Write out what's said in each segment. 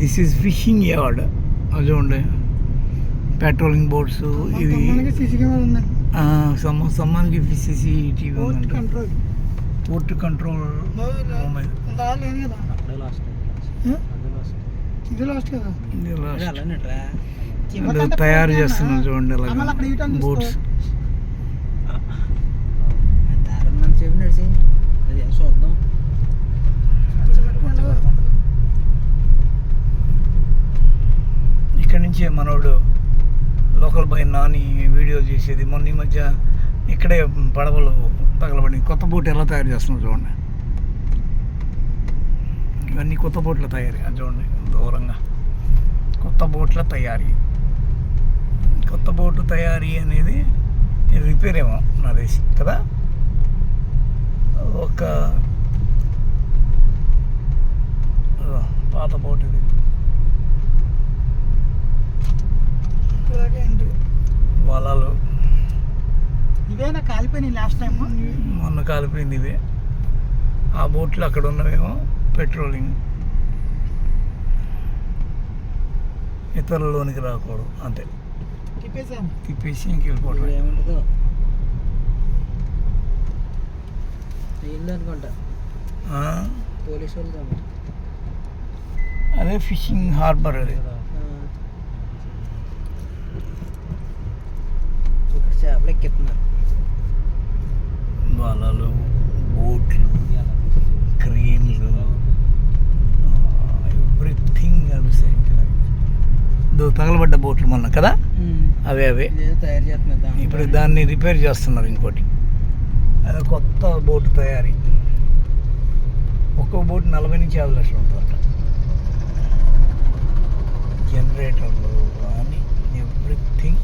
This is fishing yard అది చూడండి patrolling boats సమ్మ సమ్మానికి సిసిటీవీ పోర్ట్ ఉందంట కంట్రోల్ పోర్ట్ కంట్రోల్ రూమ్ ఇది. దాని లేదు కదా అక్కడే లాస్ట్ ఏ? ఇది లాస్ట్ కదా ఇది last. అలానేట్రా అంటే తయారు చేస్తున్నారు చూడండి అమలు అక్కడ అలాగా ఇటు బోట్స్ దారం నన్ను చెప్పి నడిచి అది ఏం చూద్దాం మంచి మనోడు లోకల్ బాయ్ నాని వీడియో చేసేది. మొన్న ఈ మధ్య ఇక్కడే పడవలు తగలబడి కొత్త బోట్ ఎలా తయారు చేస్తున్నావు చూడండి. ఇవన్నీ కొత్త బోట్ల తయారీ చూడండి దూరంగా కొత్త బోట్ల తయారీ. కొత్త బోటు తయారీ అనేది రిపేర్ ఏమో నా తెలిసి కదా ఒక ఓ, పాత బోట్ ఇది ఇలాగే ఎంట్రీ వలలు. ఇవేనా కాలిపోయినాయి లాస్ట్ టైం మొన్న కాలిపోయింది ఇవే. ఆ బోట్లు అక్కడ ఉన్నవేమో పెట్రోలింగ్. ఇతరులలోనికి రాకూడదు అంతే. తిప్పేసి ఇంకెళ్ళిపోవడం ఏముంటుందో అనుకుంటా. పోలీసు వాళ్ళు అదే ఫిషింగ్ హార్బర్ అది ఇక్కడ చేపలు ఎక్కిస్తున్నారు. వలలు బోట్లు క్రెయిన్లు ఎవ్రీథింగ్ తగలబడ్డ బోట్లు మొన్న కదా? అవే అవే. తయారు చేస్తున్నారు. ఇప్పుడు దాన్ని రిపేర్ చేస్తున్నారు ఇంకోటి. అదే కొత్త బోటు తయారీ. ఒక్కో బోటు నలభై నుంచి యాభై లక్షలు ఉంటుందంట. జనరేటర్లు అని ఎవ్రీథింగ్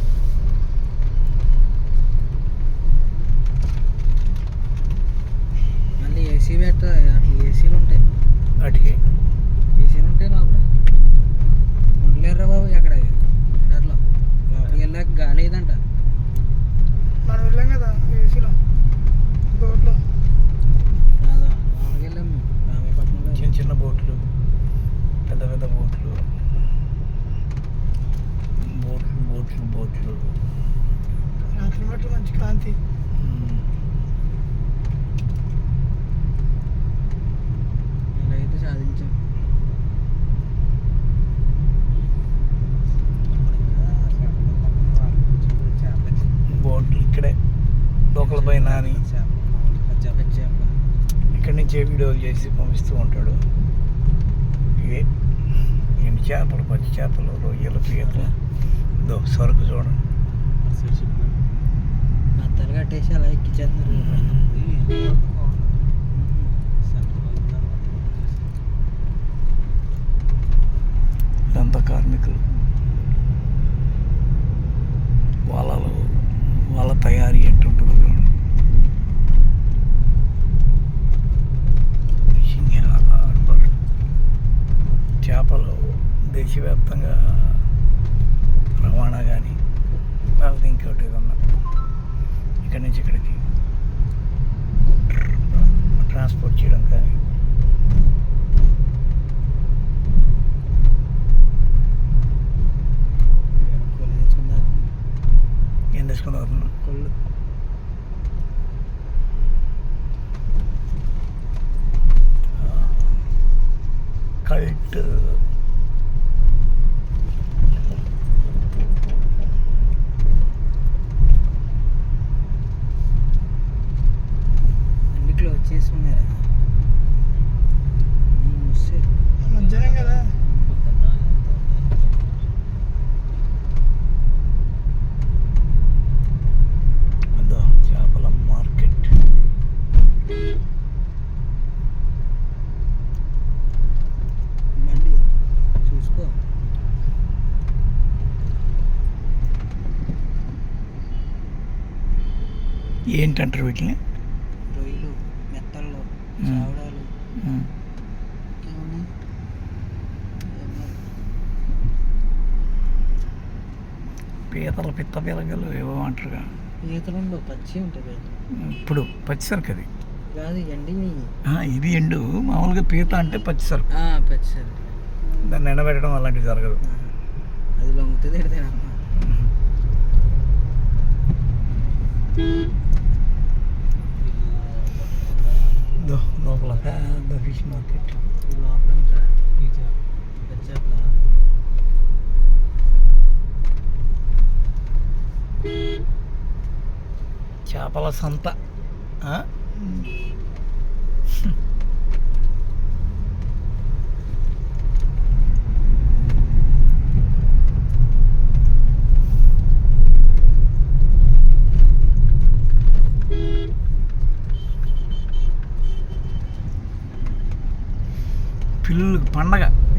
మట్లు మంచి కాంతి మ్మ్. ఇలా అయితే సాధించాం ఇక్కడే లోకల్ పైన అని ఇక్కడి నుంచే వీడియోలు చేసి పంపిస్తూ ఉంటాడు? ఇవే ఎండు చేపలు పచ్చి చేపలు రొయ్యలు పీతలు? దో సరుకు చూడండి टेस्ट आला किचन വിട്ട് ఏంటంటారు వీటిని? రొయ్యలు మెత్తళ్ళు. చావడాలు. పీతలు పిత్త పిలకలు ఏవో అంటారుగా. పీతలు పచ్చి పీతలు. ఇప్పుడు పచ్చిసరుకు అది. కాదు ఎండి ఇది ఎండు. మామూలుగా పీత అంటే పచ్చిసరుకు పచ్చి సరే దాన్ని ఎండబెట్టడం అలాంటివి జరగదు. అది లొంగుతుంది ఫిష్ మార్కెట్ చేపల సంత ఆ? పిల్లులు పండగ.